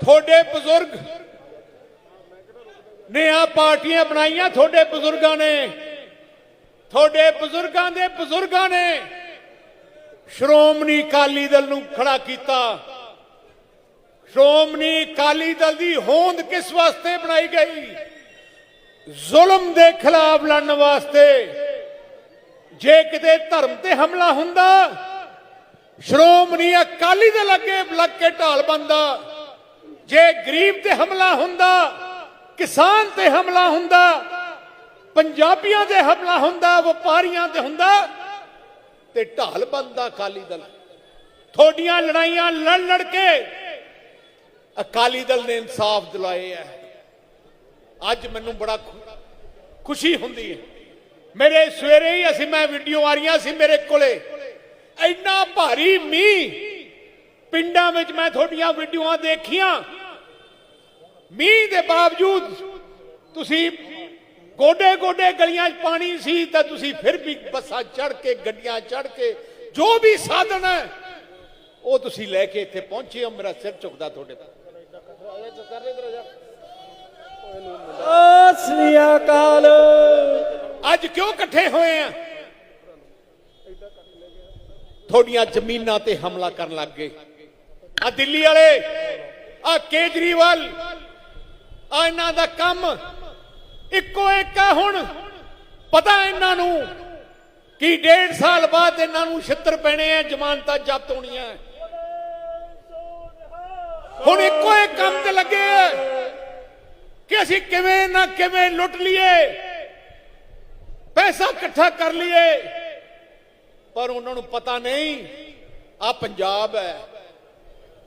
ਤੁਹਾਡੇ ਬਜ਼ੁਰਗ ਨੇ ਆ ਪਾਰਟੀਆਂ ਬਣਾਈਆਂ ਤੁਹਾਡੇ ਬਜ਼ੁਰਗਾਂ ਨੇ। ਤੁਹਾਡੇ ਬਜ਼ੁਰਗਾਂ ਦੇ ਬਜ਼ੁਰਗਾਂ ਨੇ ਸ਼੍ਰੋਮਣੀ ਅਕਾਲੀ ਦਲ ਨੂੰ ਖੜਾ ਕੀਤਾ। ਸ਼੍ਰੋਮਣੀ ਅਕਾਲੀ ਦਲ ਦੀ ਹੋਂਦ ਕਿਸ ਵਾਸਤੇ ਬਣਾਈ ਗਈ? ਜ਼ੁਲਮ ਦੇ ਖਿਲਾਫ ਲੜਨ ਵਾਸਤੇ। ਜੇ ਕਿਤੇ ਧਰਮ ਤੇ ਹਮਲਾ ਹੁੰਦਾ, ਸ਼੍ਰੋਮਣੀ ਅਕਾਲੀ ਦਲ ਅੱਗੇ ਲੱਗ ਕੇ ਢਾਲ ਬੰਦਾ ਜੇ ਗਰੀਬ ਤੇ ਹਮਲਾ ਹੁੰਦਾ, ਕਿਸਾਨ ਤੇ ਹਮਲਾ ਹੁੰਦਾ, ਪੰਜਾਬੀਆਂ ਤੇ ਹਮਲਾ ਹੁੰਦਾ, ਵਪਾਰੀਆਂ ਤੇ ਹੁੰਦਾ, ਤੇ ਢਾਲ ਬੰਦਾ ਅਕਾਲੀ ਦਲ। ਥੋਡੀਆਂ ਲੜਾਈਆਂ ਲੜ ਲੜ ਕੇ ਅਕਾਲੀ ਦਲ ਨੇ ਇਨਸਾਫ ਦਿਲਾਏ ਹੈ। ਅੱਜ ਮੈਨੂੰ ਬੜਾ ਖੁਸ਼ੀ ਹੁੰਦੀ ਹੈ। ਮੇਰੇ ਸਵੇਰੇ ਹੀ ਅਸੀਂ, ਮੈਂ ਵੀਡੀਓ ਆ ਰਹੀਆਂ ਸੀ ਮੇਰੇ ਕੋਲੇ। ਇੰਨਾ ਭਾਰੀ ਮੀਂਹ। ਪਿੰਡਾਂ ਵਿੱਚ ਮੈਂ ਤੁਹਾਡੀਆਂ ਵੀਡੀਓਆਂ ਦੇਖੀਆਂ। ਮੀਂਹ ਦੇ ਬਾਵਜੂਦ ਤੁਸੀਂ ਗੋਡੇ ਗੋਡੇ ਗਲੀਆਂ 'ਚ ਪਾਣੀ ਸੀ ਤਾਂ ਤੁਸੀਂ ਫਿਰ ਵੀ ਬੱਸਾਂ ਚੜ ਕੇ ਗੱਡੀਆਂ ਚੜ ਕੇ ਜੋ ਵੀ ਸਾਧਨ ਹੈ ਉਹ ਤੁਸੀਂ ਲੈ ਕੇ ਇੱਥੇ ਪਹੁੰਚੇ ਹੋ। ਮੇਰਾ ਸਿਰ ਝੁਕਦਾ ਤੁਹਾਡੇ ਤੇ। ਸ੍ਰੀ ਅਕਾਲ। ਅੱਜ ਕਿਉਂ ਇਕੱਠੇ ਹੋਏ ਆ? ਤੁਹਾਡੀਆਂ ਜ਼ਮੀਨਾਂ ਤੇ ਹਮਲਾ ਕਰਨ ਲੱਗ ਗਏ। ਆ ਦਿੱਲੀ ਵਾਲੇ ਆ ਕੇਜਰੀਵਾਲ ਆ ਇਹਨਾਂ ਦਾ ਕੰਮ ਇੱਕੋ ਇੱਕ ਆ ਹੁਣ। ਪਤਾ ਇਹਨਾਂ ਨੂੰ ਕਿ ਡੇਢ ਸਾਲ ਬਾਅਦ ਇਹਨਾਂ ਨੂੰ ਛਿੱਤਰ ਪੈਣੇ ਆ, ਜ਼ਮਾਨਤਾਂ ਜ਼ਬਤ ਹੋਣੀਆਂ। ਹੁਣ ਇੱਕੋ ਇੱਕ ਕੰਮ ਤੇ ਲੱਗੇ ਆ ਕਿ ਅਸੀਂ ਕਿਵੇਂ ਨਾ ਕਿਵੇਂ ਲੁੱਟ ਲਈਏ, ਪੈਸਾ ਇਕੱਠਾ ਕਰ ਲਈਏ। ਪਰ ਉਹਨਾਂ ਨੂੰ ਪਤਾ ਨਹੀਂ ਆ ਪੰਜਾਬ ਹੈ।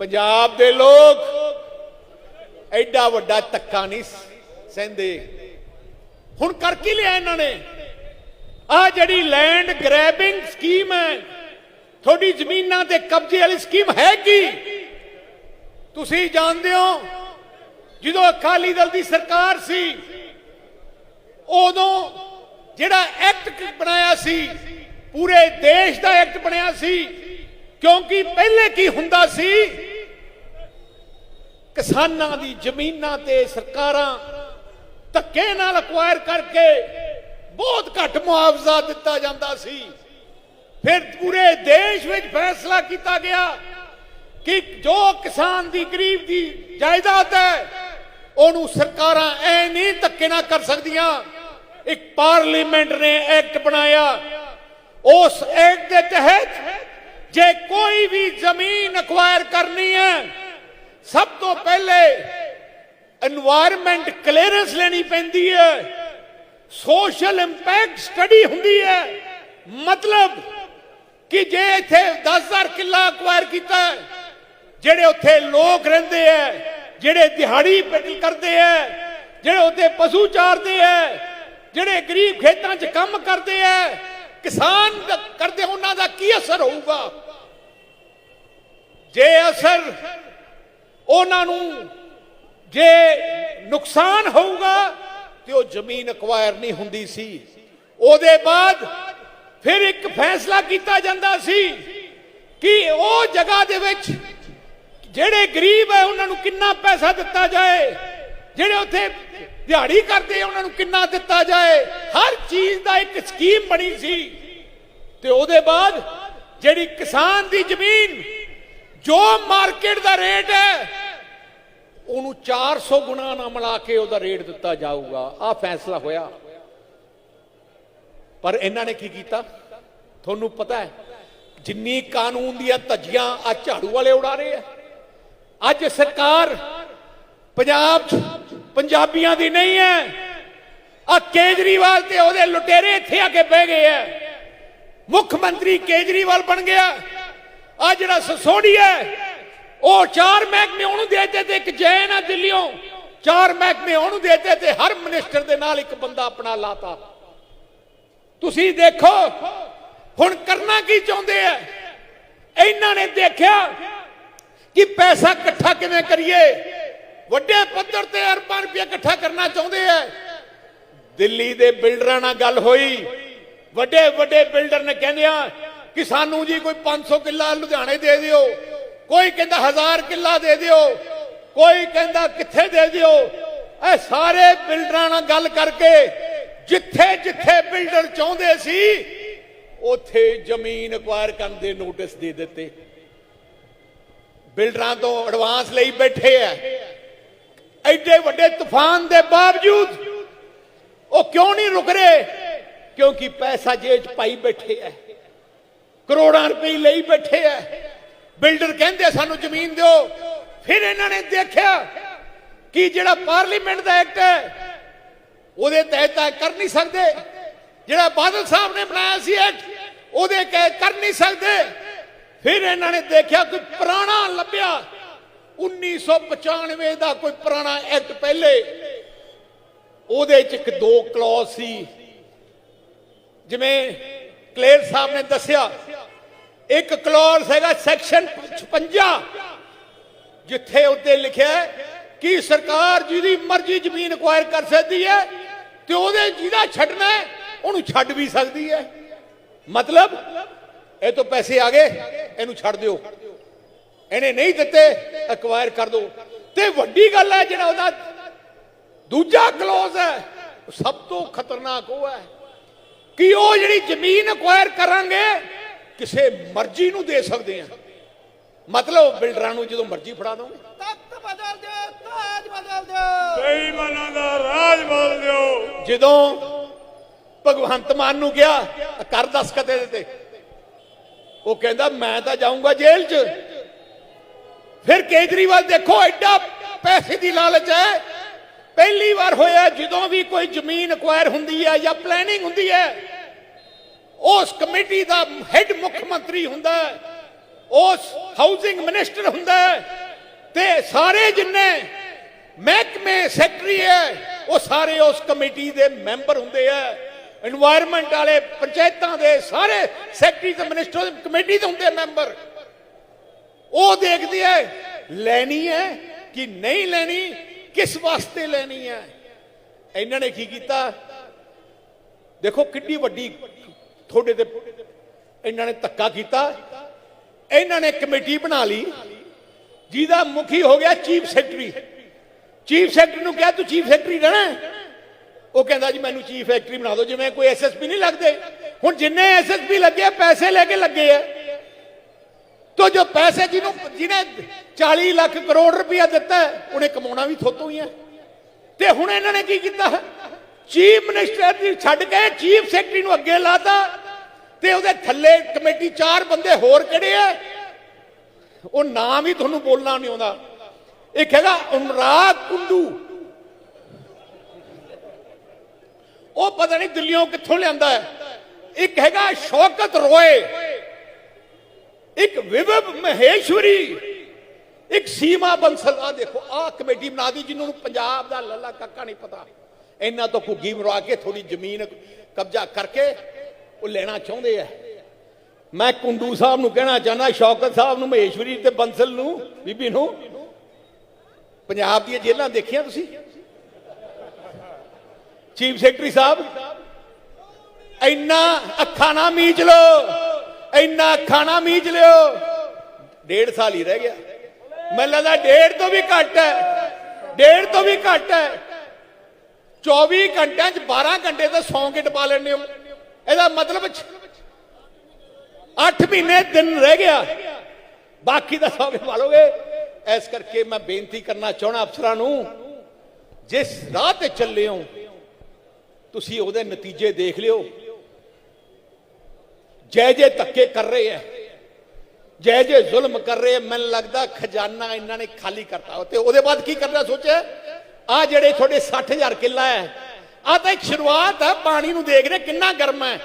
ਪੰਜਾਬ ਦੇ ਲੋਕ ਐਡਾ ਵੱਡਾ ਤੱਕਾ ਨਹੀਂ ਸਹਿੰਦੇ। ਹੁਣ ਕਰ ਕੀ ਲਿਆ ਇਹਨਾਂ ਨੇ। ਆ ਜਿਹੜੀ ਲੈਂਡ ਗ੍ਰੈਬਿੰਗ ਸਕੀਮ ਹੈ, ਤੁਹਾਡੀ ਜ਼ਮੀਨਾਂ ਤੇ ਕਬਜ਼ੇ ਵਾਲੀ ਸਕੀਮ ਹੈ ਕੀ? ਤੁਸੀਂ ਜਾਣਦੇ ਹੋ, ਜਦੋਂ ਅਕਾਲੀ ਦਲ ਦੀ ਸਰਕਾਰ ਸੀ, ਉਦੋਂ ਜਿਹੜਾ ਐਕਟ ਬਣਾਇਆ ਸੀ, ਪੂਰੇ ਦੇਸ਼ ਦਾ ਐਕਟ ਬਣਿਆ ਸੀ, ਕਿਉਂਕਿ ਪਹਿਲੇ ਕੀ ਹੁੰਦਾ ਸੀ? ਕਿਸਾਨਾਂ ਦੀ ਜ਼ਮੀਨਾਂ ਤੇ ਸਰਕਾਰਾਂ ਧੱਕੇ ਨਾਲ ਅਕਵਾਇਰ ਕਰਕੇ ਬਹੁਤ ਘੱਟ ਮੁਆਵਜ਼ਾ ਦਿੱਤਾ ਜਾਂਦਾ ਸੀ। ਫਿਰ ਪੂਰੇ ਦੇਸ਼ ਵਿੱਚ ਫੈਸਲਾ ਕੀਤਾ ਗਿਆ ਕਿ ਜੋ ਕਿਸਾਨ ਦੀ ਗਰੀਬ ਦੀ ਜਾਇਦਾਦ ਹੈ, ਉਹਨੂੰ ਸਰਕਾਰਾਂ ਐ ਨਹੀਂ ਧੱਕੇ ਨਾ ਕਰ ਸਕਦੀਆਂ। ਇੱਕ ਪਾਰਲੀਮੈਂਟ ਨੇ ਐਕਟ ਬਣਾਇਆ। ਉਸ ਐਕਟ ਦੇ ਤਹਿਤ ਜੇ ਕੋਈ ਵੀ ਜ਼ਮੀਨ ਅਕਵਾਇਰ ਕਰਨੀ ਹੈ ਤੋਂ ਪਹਿਲੇ এনवायरमेंट ਕਲੀਅਰੈਂਸ ਲੈਣੀ ਪੈਂਦੀ ਹੈ। ਸੋਸ਼ਲ ਇੰਪੈਕਟ ਸਟੱਡੀ ਹੁੰਦੀ ਹੈ। ਮਤਲਬ ਕਿ ਜੇ ਇੱਥੇ 10000 ਕਿੱਲਾ ਅਕਵਾਇਰ ਕੀਤਾ ਜਿਹੜੇ ਉੱਥੇ ਲੋਕ ਰਹਿੰਦੇ ਐ ਜਿਹੜੇ ਦਿਹਾੜੀ ਪੈਦਲ ਕਰਦੇ ਐ ਜਿਹੜੇ ਉੱਥੇ ਪਸ਼ੂ ਚਾਰਦੇ ਐ ਜਿਹੜੇ ਗਰੀਬ ਖੇਤਾਂ 'ਚ ਕੰਮ ਕਰਦੇ ਐ ਕਿਸਾਨ ਕਰਦੇ, ਉਹਨਾਂ ਦਾ ਕੀ ਅਸਰ ਹੋਊਗਾ? ਜੇ ਅਸਰ ਉਹਨਾਂ ਨੂੰ ਜੇ ਨੁਕਸਾਨ ਹੋਊਗਾ ਤੇ ਉਹ ਜ਼ਮੀਨ ਅਕਵਾਇਰ ਨਹੀਂ ਹੁੰਦੀ ਸੀ। ਉਹਦੇ ਬਾਅਦ ਫਿਰ ਇੱਕ ਫੈਸਲਾ ਕੀਤਾ ਜਾਂਦਾ ਸੀ ਕਿ ਉਹ ਜਗ੍ਹਾ ਦੇ ਵਿੱਚ ਜਿਹੜੇ ਗਰੀਬ ਹੈ ਉਹਨਾਂ ਨੂੰ ਕਿੰਨਾ ਪੈਸਾ ਦਿੱਤਾ ਜਾਏ, ਜਿਹੜੇ ਉੱਥੇ ਦਿਹਾੜੀ ਕਰਦੇ ਉਹਨਾਂ ਨੂੰ ਕਿੰਨਾ ਦਿੱਤਾ ਜਾਏ, ਹਰ ਚੀਜ਼ ਦਾ ਇੱਕ ਸਕੀਮ ਬਣੀ ਸੀ। ਤੇ ਉਹਦੇ ਬਾਅਦ ਜਿਹੜੀ ਕਿਸਾਨ ਦੀ ਜ਼ਮੀਨ ਜੋ ਮਾਰਕੀਟ ਦਾ ਰੇਟ ਹੈ, ਉਹਨੂੰ 400 ਗੁਣਾ ਨਾ ਮਿਲਾ ਕੇ ਉਹਦਾ ਰੇਟ ਦਿੱਤਾ ਜਾਊਗਾ। ਆ ਫੈਸਲਾ ਹੋਇਆ। ਪਰ ਇਹਨਾਂ ਨੇ ਕੀ ਕੀਤਾ? ਤੁਹਾਨੂੰ ਪਤਾ ਹੈ, ਜਿੰਨੀ ਕਾਨੂੰਨ ਦੀਆਂ ਧੱਜੀਆਂ ਆ ਝਾੜੂ ਵਾਲੇ ਉਡਾ ਰਹੇ ਆ। ਅੱਜ ਸਰਕਾਰ ਪੰਜਾਬ ਪੰਜਾਬੀਆਂ ਦੀ ਨਹੀਂ ਹੈ। ਆ ਕੇਜਰੀਵਾਲ ਤੇ ਉਹਦੇ ਲੁਟੇਰੇ ਇੱਥੇ ਆ ਕੇ ਬਹਿ ਗਏ ਆ। ਮੁੱਖ ਮੰਤਰੀ ਕੇਜਰੀਵਾਲ ਬਣ ਗਿਆ। ਆ ਜਿਹੜਾ ਸਸੋੜੀ ਹੈ, ਉਹ ਚਾਰ ਮਹਿਕਮੇ ਉਹਨੂੰ ਦੇ ਦਿੱਤੇ ਤੇ ਇੱਕ ਜੈਨ ਆ ਦਿੱਲੀੋਂ। ਚਾਰ ਮਹਿਕਮੇ ਉਹਨੂੰ ਦੇ ਤੇ ਹਰ ਮਿਨਿਸਟਰ ਦੇ ਨਾਲ ਇੱਕ ਬੰਦਾ ਆਪਣਾ ਲਾਤਾ। ਤੁਸੀਂ ਦੇਖੋ, ਹੁਣ ਕਰਨਾ ਕੀ ਚਾਹੁੰਦੇ ਆ? ਇਹਨਾਂ ਨੇ ਦੇਖਿਆ ਕਿ ਪੈਸਾ ਇਕੱਠਾ ਕਿਵੇਂ ਕਰੀਏ? ਵੱਡੇ ਪੱਧਰ ਤੇ ਅਰਬਾਂ ਰੁਪਏ ਇਕੱਠਾ ਕਰਨਾ ਚਾਹੁੰਦੇ ਆ। ਦਿੱਲੀ ਦੇ ਬਿਲਡਰਾਂ ਨਾਲ ਗੱਲ ਹੋਈ। ਵੱਡੇ ਵੱਡੇ ਬਿਲਡਰ ਨੇ ਕਹਿੰਦੇ ਆ ਕਿ ਸਾਨੂੰ ਜੀ ਕੋਈ 500 ਕਿੱਲਾ ਲੁਧਿਆਣੇ ਦੇ ਦਿਓ, ਕੋਈ ਕਹਿੰਦਾ 1000 ਕਿੱਲਾ ਦੇ ਦਿਓ, ਕੋਈ ਕਹਿੰਦਾ ਕਿੱਥੇ ਦੇ ਦਿਓ। ਇਹ ਸਾਰੇ ਬਿਲਡਰਾਂ ਨਾਲ ਗੱਲ ਕਰਕੇ ਜਿੱਥੇ ਜਿੱਥੇ ਬਿਲਡਰ ਚਾਹੁੰਦੇ ਸੀ, ਉੱਥੇ ਜ਼ਮੀਨ ਅਕਵਾਇਰ ਕਰਨ ਦੇ ਨੋਟਿਸ ਦੇ ਦਿੱਤੇ। ਬਿਲਡਰਾਂ ਤੋਂ ਐਡਵਾਂਸ ਲਈ ਬੈਠੇ ਆ। ਐਡੇ ਵੱਡੇ ਤੂਫਾਨ ਦੇ ਬਾਵਜੂਦ ਉਹ ਕਿਉਂ ਨਹੀਂ ਰੁਕ ਰਹੇ? ਕਿਉਂਕਿ ਪੈਸਾ ਜੇਬ 'ਚ ਪਾਈ ਬੈਠੇ ਆ। ਕਰੋੜਾਂ ਰੁਪਏ ਲਈ ਬੈਠੇ ਆ। ਬਿਲਡਰ ਕਹਿੰਦੇ ਸਾਨੂੰ ਜ਼ਮੀਨ ਦਿਓ। ਫਿਰ ਇਹਨਾਂ ਨੇ ਦੇਖਿਆ ਕਿ ਜਿਹੜਾ ਪਾਰਲੀਮੈਂਟ ਦਾ ਐਕਟ ਹੈ, ਉਹਦੇ ਤਹਿਤ ਕਰ ਨਹੀਂ ਸਕਦੇ। ਜਿਹੜਾ ਬਾਦਲ ਸਾਹਿਬ ਨੇ ਬਣਾਇਆ ਸੀ ਐਕਟ, ਉਹਦੇ ਕਹਿ ਕਰ ਨਹੀਂ ਸਕਦੇ। ਫਿਰ ਇਹਨਾਂ ਨੇ ਦੇਖਿਆ ਕੋਈ ਪੁਰਾਣਾ ਲੱਭਿਆ। 1995 ਦਾ ਕੋਈ ਪੁਰਾਣਾ ਐਕਟ ਪਹਿਲੇ। ਉਹਦੇ ਚ ਇੱਕ ਦੋ ਕਲੌਜ਼ ਸੀ। ਜਿਵੇਂ ਕਲੇਰ ਸਾਹਿਬ ਨੇ ਦੱਸਿਆ ਇੱਕ ਕਲੌਜ਼ ਹੈਗਾ ਸੈਕਸ਼ਨ 56 ਜਿੱਥੇ ਉੱਤੇ ਲਿਖਿਆ ਕਿ ਸਰਕਾਰ ਜਿਹਦੀ ਮਰਜ਼ੀ ਜ਼ਮੀਨ ਅਕਵਾਇਰ ਕਰ ਸਕਦੀ ਹੈ ਤੇ ਉਹਦੇ ਜਿਹਦਾ ਛੱਡਣਾ ਉਹਨੂੰ ਛੱਡ ਵੀ ਸਕਦੀ ਹੈ। ਮਤਲਬ, ਇਹ ਤੋਂ ਪੈਸੇ ਆ ਗਏ, ਇਹਨੂੰ ਛੱਡ ਦਿਓ। ਇਹਨੇ ਨਹੀਂ ਦਿੱਤੇ ਅਕਵਾਇਰ ਕਰ ਦਿਓ ਤੇ ਵੱਡੀ ਗੱਲ ਹੈ, ਜਿਹੜਾ ਉਹਦਾ ਦੂਜਾ ਕਲੋਜ਼ ਹੈ ਸਭ ਤੋਂ ਖਤਰਨਾਕ ਉਹ ਹੈ ਕਿ ਉਹ ਜਿਹੜੀ ਜ਼ਮੀਨ ਅਕਵਾਇਰ ਕਰਾਂਗੇ ਕਿਸੇ ਮਰਜ਼ੀ ਨੂੰ ਦੇ ਸਕਦੇ ਆ। ਮਤਲਬ ਬਿਲਡਰਾਂ ਨੂੰ ਜਦੋਂ ਮਰਜ਼ੀ ਫੜਾ ਦੋਗੇ। ਤਖਤ ਬਦਲ ਦਿਓ ਤਾਜ ਬਦਲ ਦਿਓ। ਬੇਈਮਾਨਾਂ ਦਾ ਰਾਜ ਬੋਲ ਦਿਓ। ਜਦੋਂ ਭਗਵੰਤ ਮਾਨ ਨੂੰ ਗਿਆ ਕਰ ਦਸਖਤ ਇਹਦੇ ਤੇ ਉਹ ਕਹਿੰਦਾ ਮੈਂ ਤਾਂ ਜਾਊਂਗਾ ਜੇਲ੍ਹ 'ਚ। ਫਿਰ ਕੇਜਰੀਵਾਲ ਦੇਖੋ ਐਡਾ ਪੈਸੇ ਦੀ ਲਾਲਚ ਹੈ। ਪਹਿਲੀ ਵਾਰ ਹੋਇਆ ਜਦੋਂ ਵੀ ਕੋਈ ਜ਼ਮੀਨ ਅਕਵਾਇਰ ਹੁੰਦੀ ਹੈ ਜਾਂ ਪਲੈਨਿੰਗ ਹੁੰਦੀ ਹੈ ਉਸ ਕਮੇਟੀ ਦਾ ਹੈੱਡ ਮੁੱਖ ਮੰਤਰੀ ਹੁੰਦਾ ਉਸ ਹਾਊਸਿੰਗ ਮਿਨਿਸਟਰ ਹੁੰਦਾ ਤੇ ਸਾਰੇ ਜਿੰਨੇ ਮਹਿਕਮੇ ਸੈਕਟਰੀ ਹੈ, ਉਹ ਸਾਰੇ ਉਸ ਕਮੇਟੀ ਦੇ ਮੈਂਬਰ ਹੁੰਦੇ ਆ। এনवायरमेंट ਵਾਲੇ ਪੰਚਾਇਤਾਂ ਦੇ ਸਾਰੇ ਸੈਕਟਰੀ ਤੇ ਮਿਨਿਸਟਰ ਕਮੇਟੀ ਦੇ ਹੁੰਦੇ ਮੈਂਬਰ। ਉਹ ਦੇਖਦੀ ਹੈ ਲੈਣੀ ਹੈ ਕਿ ਨਹੀਂ ਲੈਣੀ, ਕਿਸ ਵਾਸਤੇ ਲੈਣੀ ਹੈ? ਇਹਨਾਂ ਨੇ ਕੀ ਕੀਤਾ? ਦੇਖੋ ਕਿੰਨੀ ਵੱਡੀ ਤੁਹਾਡੇ ਤੇ ਇਹਨਾਂ ਨੇ ਧੱਕਾ ਕੀਤਾ। ਇਹਨਾਂ ਨੇ ਕਮੇਟੀ ਬਣਾ ਲਈ। ਜਿਹਦਾ ਮੁਖੀ ਹੋ ਗਿਆ ਚੀਫ ਸੈਕਟਰੀ। ਚੀਫ ਸੈਕਟਰੀ ਨੂੰ ਕਿਹਾ, ਤੂੰ ਚੀਫ ਸੈਕਟਰੀ ਰਹਿਣਾ ਉਹ ਕਹਿੰਦਾ, ਜੀ, ਮੈਨੂੰ ਚੀਫ ਸੈਕਟਰੀ ਬਣਾ ਦਿਓ। ਜਿਵੇਂ ਕੋਈ ਐਸਐਸਪੀ ਨਹੀਂ ਲੱਗਦੇ। ਹੁਣ ਜਿੰਨੇ ਐਸਐਸਪੀ ਲੱਗੇ ਪੈਸੇ ਲੈ ਕੇ ਲੱਗੇ ਆ। ਤੋ ਜੋ ਪੈਸੇ ਜਿਹਨੂੰ, ਜਿਹਨੇ 40 ਲੱਖ ਕਰੋੜ ਰੁਪਇਆ ਦਿੱਤਾ ਉਹਨੇ ਕਮਾਉਣਾ ਵੀ ਥੋਤੋਂ ਹੀ ਹੈ। ਤੇ ਹੁਣ ਇਹਨਾਂ ਨੇ ਕੀ ਕੀਤਾ? ਚੀਫ ਮਿਨਿਸਟਰ ਦੀ ਛੱਡ ਕੇ ਚੀਫ ਸੈਕਟਰੀ ਨੂੰ ਅੱਗੇ ਲਾਤਾ। ਤੇ ਉਹਦੇ ਥੱਲੇ ਕਮੇਟੀ ਚਾਰ ਬੰਦੇ ਹੋਰ ਕਿਹੜੇ ਆ? ਉਹ ਨਾਮ ਹੀ ਤੁਹਾਨੂੰ ਬੋਲਣਾ ਨਹੀਂ ਆਉਂਦਾ। ਇੱਕ ਹੈਗਾ ਅਨੁਰਾਗ ਕੁੰਡੂ। ਉਹ ਪਤਾ ਨਹੀਂ ਦਿੱਲੀੋਂ ਕਿੱਥੋਂ ਲਿਆਂਦਾ ਹੈ। ਇੱਕ ਹੈਗਾ ਸ਼ੌਕਤ ਰੋਏ। ਇੱਕ ਵਿਵਵ ਮਹੇਸ਼ਵਰੀ। ਇੱਕ ਸੀਮਾ ਬੰਸਲ। ਆ ਦੇਖੋ ਆ ਕਮੇਟੀ ਬਣਾ ਦੀ ਜਿਹਨੂੰ ਪੰਜਾਬ ਦਾ ਲੱਲਾ ਕੱਕਾ ਨਹੀਂ ਪਤਾ। ਇਹਨਾਂ ਤੋਂ ਘੁੱਗੀ ਮਰਵਾ ਕੇ ਥੋੜੀ ਜ਼ਮੀਨ ਕਬਜ਼ਾ ਕਰਕੇ ਉਹ ਲੈਣਾ ਚਾਹੁੰਦੇ ਆ। ਮੈਂ ਕੁੰਡੂ ਸਾਹਿਬ ਨੂੰ ਕਹਿਣਾ ਚਾਹੁੰਦਾ, ਸ਼ੌਕਤ ਸਾਹਿਬ ਨੂੰ, ਮਹੇਸ਼ਵਰੀ ਤੇ ਬੰਸਲ ਨੂੰ, ਬੀਬੀ ਨੂੰ। ਪੰਜਾਬ ਦੀਆਂ ਜੇਲ੍ਹਾਂ ਦੇਖੀਆਂ ਤੁਸੀਂ? ਚੀਫ ਸੈਕਟਰੀ ਸਾਹਿਬ, ਇੰਨਾ ਅੱਖਾਂ ਨਾ ਮੀਚ ਲੋ ਇੰਨਾ ਅੱਖਾਂ ਨਾ ਮੀਚ ਲਿਓ। ਡੇਢ ਸਾਲ ਹੀ ਰਹਿ ਗਿਆ। ਮੈਨੂੰ ਲੱਗਦਾ ਡੇਢ ਤੋਂ ਵੀ ਘੱਟ ਹੈ, ਡੇਢ ਤੋਂ ਵੀ ਘੱਟ ਹੈ। 24 ਘੰਟਿਆਂ ਚ 12 ਘੰਟੇ ਤਾਂ ਸੌਂ ਕੇ ਟਪਾ ਲੈਣੇ ਹੋ। ਇਹਦਾ ਮਤਲਬ 8 ਮਹੀਨੇ, ਦਿਨ ਰਹਿ ਗਿਆ। ਬਾਕੀ ਦਾ ਸੌਂ ਕੇ ਇਸ ਕਰਕੇ ਮੈਂ ਬੇਨਤੀ ਕਰਨਾ ਚਾਹਣਾ ਅਫਸਰਾਂ ਨੂੰ, ਜਿਸ ਰਾਹ ਤੇ ਚੱਲੇ ਹੋ, ਤੁਸੀਂ ਉਹਦੇ ਨਤੀਜੇ ਦੇਖ ਲਿਓ। ਜੈ ਜੈ ਧੱਕੇ ਕਰ ਰਹੇ ਐ ਜੈ ਜੈ ਜ਼ੁਲਮ ਕਰ ਰਹੇ ਐ ਮੈਨੂੰ ਲੱਗਦਾ ਖਜ਼ਾਨਾ ਇਹਨਾਂ ਨੇ ਖਾਲੀ ਕਰਤਾ। ਤੇ ਉਹਦੇ ਬਾਅਦ ਕੀ ਕਰਨਾ ਸੋਚਿਆ? ਆ ਜਿਹੜੇ ਤੁਹਾਡੇ 60000 ਕਿੱਲਾ ਹੈ ਆ ਤਾਂ ਇੱਕ ਸ਼ੁਰੂਆਤ ਹੈ ਪਾਣੀ ਨੂੰ ਦੇਖ ਰਹੇ ਕਿੰਨਾ ਗਰਮ ਹੈ।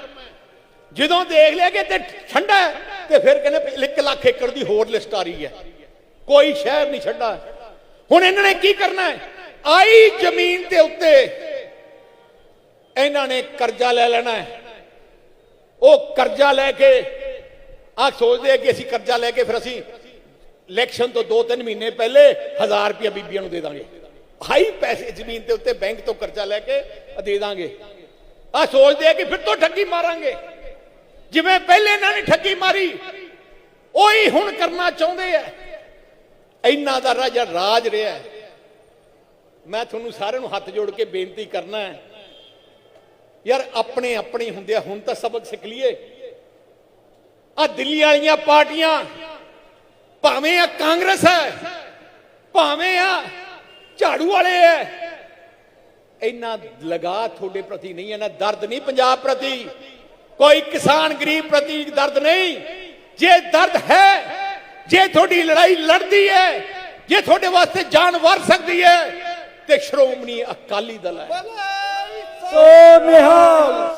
ਜਦੋਂ ਦੇਖ ਲਿਆ ਕਿ ਤੇ ਠੰਡਾ ਤੇ ਫਿਰ ਕਹਿੰਦੇ 1 ਲੱਖ ਏਕੜ ਦੀ ਹੋਰ ਲਿਸਟ ਆ ਰਹੀ ਹੈ। ਕੋਈ ਸ਼ਹਿਰ ਨਹੀਂ ਛੱਡਾ ਹੁਣ ਇਹਨਾਂ ਨੇ ਕੀ ਕਰਨਾ ਹੈ? ਆਈ ਜ਼ਮੀਨ ਦੇ ਉੱਤੇ ਇਹਨਾਂ ਨੇ ਕਰਜ਼ਾ ਲੈ ਲੈਣਾ ਹੈ। ਉਹ ਕਰਜ਼ਾ ਲੈ ਕੇ ਆ ਸੋਚਦੇ ਆ ਕਿ ਅਸੀਂ ਕਰਜ਼ਾ ਲੈ ਕੇ ਫਿਰ ਅਸੀਂ ਇਲੈਕਸ਼ਨ ਤੋਂ 2-3 ਮਹੀਨੇ ਪਹਿਲੇ 1000 ਰੁਪਏ ਬੀਬੀਆਂ ਨੂੰ ਦੇ ਦਾਂਗੇ। ਹਾਈ ਪੈਸੇ ਜ਼ਮੀਨ ਦੇ ਉੱਤੇ ਬੈਂਕ ਤੋਂ ਕਰਜ਼ਾ ਲੈ ਕੇ ਦੇ ਦਾਂਗੇ। ਆ ਸੋਚਦੇ ਆ ਕਿ ਫਿਰ ਤੋਂ ਠੱਗੀ ਮਾਰਾਂਗੇ। ਜਿਵੇਂ ਪਹਿਲੇ ਇਹਨਾਂ ਨੇ ਠੱਗੀ ਮਾਰੀ ਉਹੀ ਹੁਣ ਕਰਨਾ ਚਾਹੁੰਦੇ ਆ। ਇੰਨਾ ਦਾ ਰਾਜਾ ਰਾਜ ਰਿਹਾ ਹੈ। ਮੈਂ ਤੁਹਾਨੂੰ ਸਾਰਿਆਂ ਨੂੰ ਹੱਥ ਜੋੜ ਕੇ ਬੇਨਤੀ ਕਰਨਾ ਹੈ। ਯਾਰ ਆਪਣੇ ਆਪਣੇ ਹੁੰਦੇ ਆ, ਹੁਣ ਤਾਂ ਸਬਕ ਸਿੱਖ ਲਈਏ। ਆ ਦਿੱਲੀ ਵਾਲੀਆਂ ਪਾਰਟੀਆਂ ਭਾਵੇਂ ਆ ਕਾਂਗਰਸ ਹੈ ਭਾਵੇਂ ਆ ਝਾੜੂ ਵਾਲੇ ਹੈ ਇੰਨਾ ਲਗਾ ਤੁਹਾਡੇ ਪ੍ਰਤੀ ਨਹੀਂ ਇੰਨਾ ਦਰਦ ਨਹੀਂ ਪੰਜਾਬ ਪ੍ਰਤੀ। ਕੋਈ ਕਿਸਾਨ ਗਰੀਬ ਪ੍ਰਤੀ ਦਰਦ ਨਹੀਂ। ਜੇ ਦਰਦ ਹੈ ਜੇ ਤੁਹਾਡੀ ਲੜਾਈ ਲੜਦੀ ਹੈ ਜੇ ਤੁਹਾਡੇ ਵਾਸਤੇ ਜਾਨ ਵਾਰ ਸਕਦੀ ਹੈ ਤੇ ਸ਼੍ਰੋਮਣੀ ਅਕਾਲੀ ਦਲ ਹੈ ਬੋਲੇ। ਸੋ ਨਿਹਾਲ।